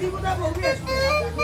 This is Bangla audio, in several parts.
দিবুদা বউ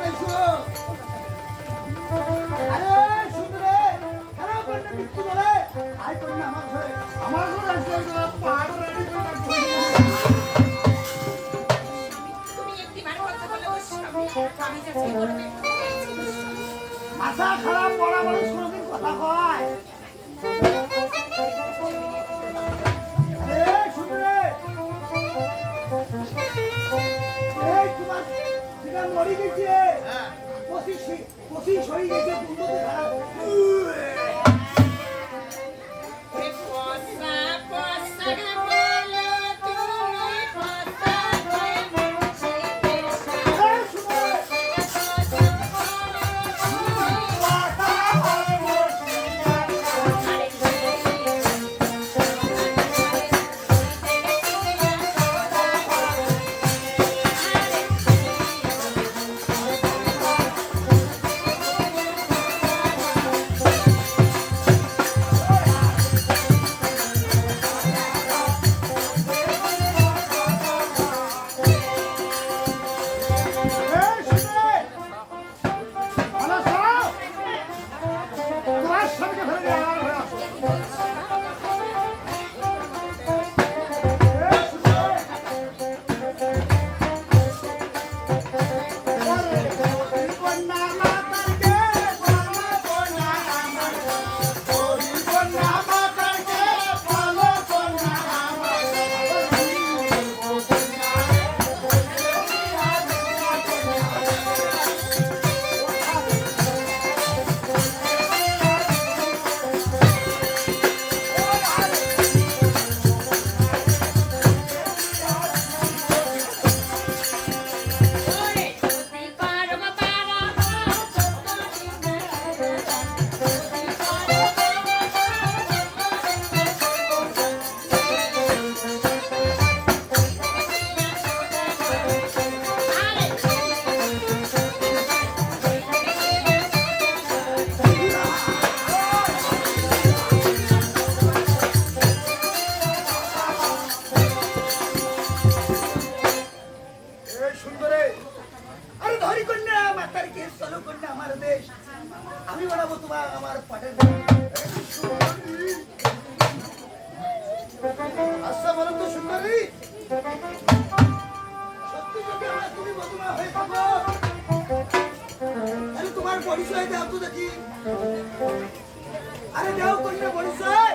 মাথা খারাপ পড়া মানুষ কোনোদিন কথা কয়। মরি গেছে। হ্যাঁ। পঁচিশ পঁচিশ হয়ে গেছে 来不及了来不 তোমার পরিচয় দাও তো দেখি পরিচয়।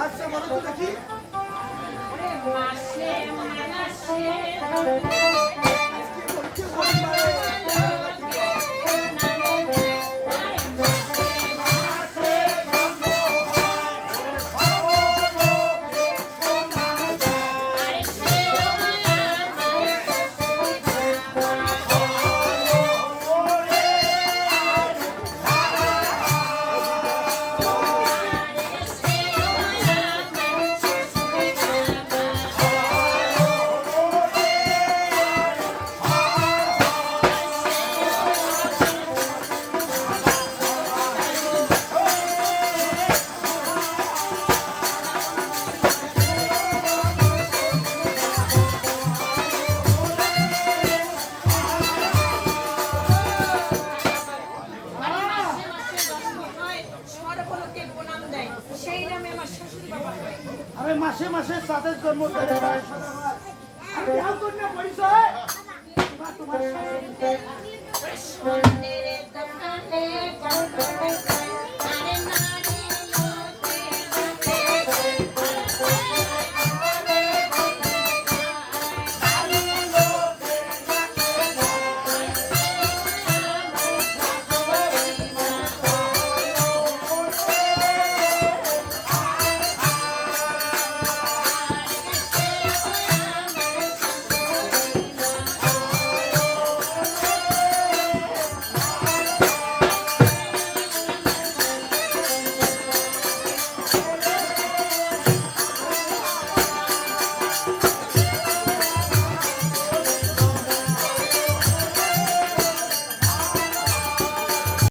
আচ্ছা বলো তো দেখি আজকে করছে মাসে মাসে সাথে জন্ম দেবে আরে দাও কন্যা পরিচয় তোমার